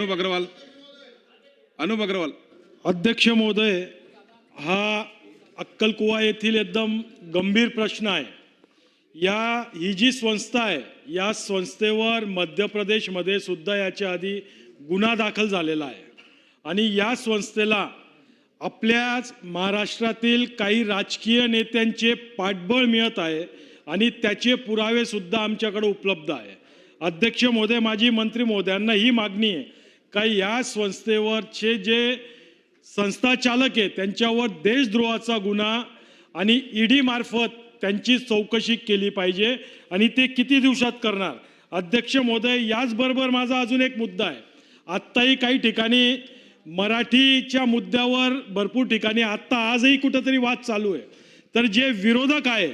अनुप अग्रवाल अनुप अग्रवाल. अध्यक्ष महोदय हा अक्कलकुवा येथील एकदम गंभीर प्रश्न आहे. या ही जी संस्था आहे या संस्थेवर मध्य प्रदेशमध्ये सुद्धा याच्या आधी गुन्हा दाखल झालेला आहे. आणि या संस्थेला आपल्याच महाराष्ट्रातील काही राजकीय नेत्यांचे पाठबळ मिळत आहे आणि त्याचे पुरावेसुद्धा आमच्याकडे उपलब्ध आहे. अध्यक्ष महोदय माजी मंत्री महोदयांना ही मागणी आहे. का या संस्थेवरचे जे संस्थाचालक आहे त्यांच्यावर देशद्रोहाचा गुन्हा आणि ईडी मार्फत त्यांची चौकशी केली पाहिजे आणि ते किती दिवसात करणार? अध्यक्ष महोदय याचबरोबर माझा अजून एक मुद्दा आहे. आत्ताही काही ठिकाणी मराठीच्या मुद्द्यावर भरपूर ठिकाणी आत्ता आजही कुठंतरी वाद चालू आहे. तर जे विरोधक आहे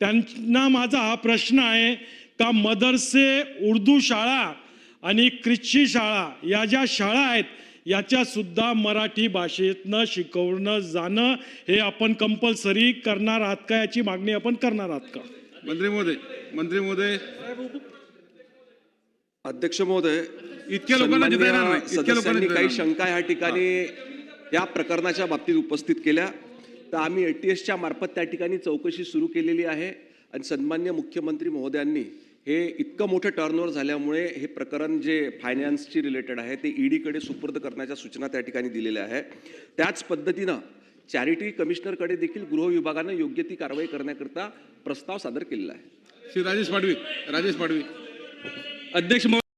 त्यांना माझा हा प्रश्न आहे का मदरसे उर्दू शाळा आणि ख्रिश्ची शाळा या ज्या शाळा आहेत याच्या सुद्धा मराठी भाषेतनं शिकवणं जाणं हे आपण कंपल्सरी करणार आहात का? याची मागणी आपण करणार आहात का? मंत्री महोदय मंत्री महोदय. अध्यक्ष महोदय इतक्या लोकांना सन्माननीय जिता येणार नाही. इतक्या लोकांना सदस्यांनी जिता काही येणार नाही. शंका या ठिकाणी या प्रकरणाच्या बाबतीत उपस्थित केल्या. तर आम्ही एटीएसच्या मार्फत त्या ठिकाणी चौकशी सुरू केलेली आहे. आणि सन्मान्य मुख्यमंत्री महोदयांनी हे इतकं मोठं टर्नओव्हर झाल्यामुळे हे प्रकरण जे फायनान्सची रिलेटेड आहे ते ईडीकडे सुपूर्द करण्याच्या सूचना त्या ठिकाणी दिलेल्या आहे त्याच पद्धतीनं चॅरिटी कमिशनरकडे देखील गृह विभागानं योग्य ती कारवाई करण्याकरता प्रस्ताव सादर केलेला आहे. श्री राजेश पाडवी राजेश पाडवी. अध्यक्ष